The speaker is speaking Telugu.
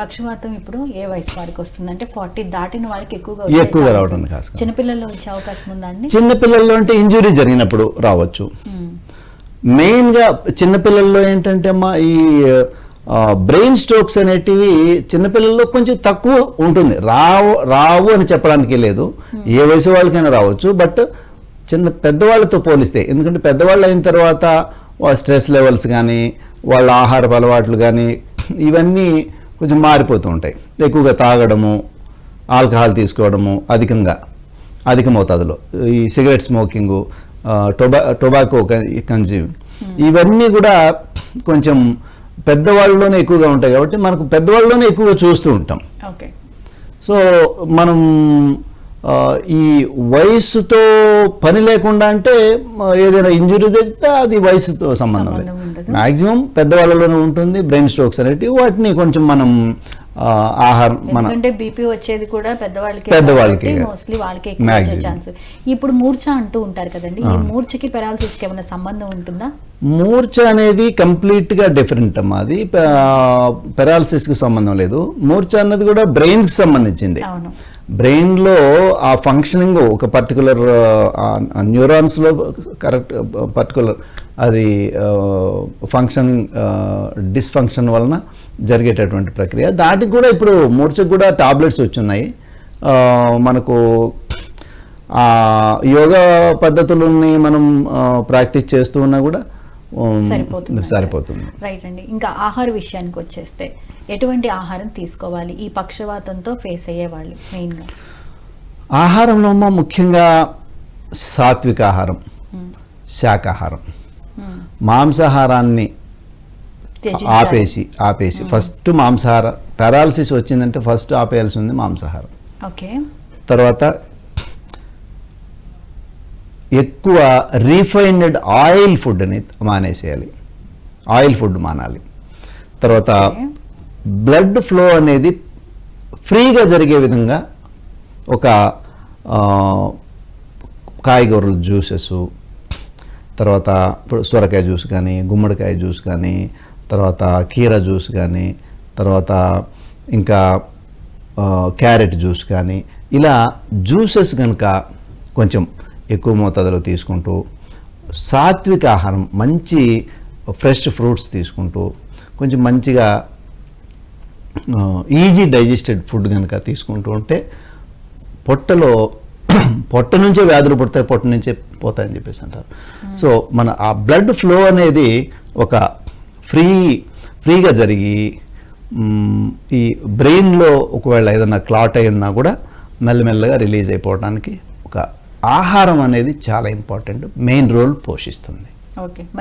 పక్షవాతం ఇప్పుడు ఏ వయసు వారికి వస్తుంది? అంటే ఫార్టీ దాటిన వాళ్ళకి ఎక్కువగా ఎక్కువగా రావడం. చిన్నపిల్లల్లో వచ్చే అవకాశం ఉందా అండి? చిన్నపిల్లల్లో అంటే ఇంజురీ జరిగినప్పుడు రావచ్చు. మెయిన్గా చిన్నపిల్లల్లో ఏంటంటే అమ్మా ఈ బ్రెయిన్ స్ట్రోక్స్ అనేటివి చిన్నపిల్లల్లో కొంచెం తక్కువ ఉంటుంది. రావు రావు అని చెప్పడానికి లేదు. ఏ వయసు వాళ్ళకైనా రావచ్చు. బట్ చిన్న పెద్దవాళ్ళతో పోలిస్తే ఎందుకంటే పెద్దవాళ్ళు అయిన తర్వాత స్ట్రెస్ లెవెల్స్ కానీ వాళ్ళ ఆహారపు అలవాట్లు కానీ ఇవన్నీ కొంచెం మారిపోతూ ఉంటాయి. ఎక్కువగా తాగడము ఆల్కహాల్ తీసుకోవడము అధికంగా అధిక మోతాదులో ఈ సిగరెట్ స్మోకింగు టొబా టొబాకో కన్జ్యూమ్. ఇవన్నీ కూడా కొంచెం పెద్దవాళ్ళలోనే ఎక్కువగా ఉంటాయి కాబట్టి మనకు పెద్దవాళ్ళలోనే ఎక్కువగా చూస్తూ ఉంటాం. ఓకే. సో మనం ఈ వయస్సుతో పని లేకుండా అంటే ఏదైనా ఇంజురీ జరిగితే అది వయసుతో సంబంధం లేదు. మాక్సిమం పెద్దవాళ్ళలోనే ఉంటుంది బ్రెయిన్ స్ట్రోక్స్ అనేటివి వాటిని కొంచెం మనం ఆహారం మన బీపీ వచ్చేది కూడా పెద్దవాళ్ళకి పెద్దవాళ్ళకి. మోస్ట్లీ వాళ్ళకి. ఛాన్స్ ఇప్పుడు మూర్ఛ అంటూ ఉంటారు కదండి ఈ మూర్ఛకి పెరాలసిస్కి ఏమైనా సంబంధం ఉంటుందా? మూర్ఛ అనేది కంప్లీట్గా డిఫరెంట్ అమ్మా. అది పెరాలసిస్కి సంబంధం లేదు. మూర్ఛ అన్నది కూడా బ్రెయిన్కి సంబంధించింది. అవును. బ్రెయిన్లో ఆ ఫంక్షనింగ్ ఒక పర్టికులర్ న్యూరాన్స్లో కరెక్ట్ పర్టికులర్ అది ఫంక్షన్ డిస్ఫంక్షన్ వలన జరిగేటటువంటి ప్రక్రియ. దాటికి కూడా ఇప్పుడు మూర్ఛకు కూడా టాబ్లెట్స్ వచ్చున్నాయి. మనకు యోగా పద్ధతులని మనం ప్రాక్టీస్ చేస్తూ ఉన్నా కూడా సరిపోతుంది. సరిపోతుంది. రైట్ అండి. ఇంకా ఆహార విషయానికి వచ్చేస్తే ఎటువంటి ఆహారం తీసుకోవాలి? ఈ పక్షవాతంతో ఫేస్ అయ్యే వాళ్ళు మెయిన్గా ఆహారంలో ముఖ్యంగా సాత్విక ఆహారం మ్మ్. శాకాహారం. మ్మ్. మాంసాహారాన్ని. ఆపేసి ఆపేసి. ఫస్ట్ మాంసాహారం పెరాలసిస్ వచ్చిందంటే ఫస్ట్ ఆపేయాల్సి ఉంది మాంసాహారం. ఓకే తర్వాత ఎక్కువ రీఫైన్డ్ ఆయిల్ ఫుడ్ అని మానేసేయాలి ఆయిల్ ఫుడ్ మానాలి తర్వాత. బ్లడ్ ఫ్లో అనేది ఫ్రీగా జరిగే విధంగా ఒక కాయగూరల జ్యూసెస్ తర్వాత ఇప్పుడు సొరకాయ జ్యూస్ కానీ గుమ్మడికాయ జ్యూస్ కానీ తర్వాత కీర జ్యూస్ కానీ తర్వాత ఇంకా క్యారెట్ జ్యూస్ కానీ ఇలా జ్యూసెస్ కనుక కొంచెం ఎక్కువ మోతాదులో తీసుకుంటూ సాత్విక ఆహారం మంచి ఫ్రెష్ ఫ్రూట్స్ తీసుకుంటూ కొంచెం మంచిగా ఈజీ డైజెస్టెడ్ ఫుడ్ కనుక తీసుకుంటూ ఉంటే పొట్టలో పొట్ట నుంచే వ్యాధులు పుడతాయి పొట్ట నుంచే పోతాయని చెప్పేసి అంటారు. సో మన ఆ బ్లడ్ ఫ్లో అనేది ఒక ఫ్రీ ఫ్రీగా జరిగి ఈ బ్రెయిన్లో ఒకవేళ ఏదైనా క్లాట్ అయి ఉన్నా కూడా మెల్లమెల్లగా రిలీజ్ అయిపోవడానికి ఒక ఆహారం అనేది చాలా ఇంపార్టెంట్ మెయిన్ రోల్ పోషిస్తుంది. ఓకే.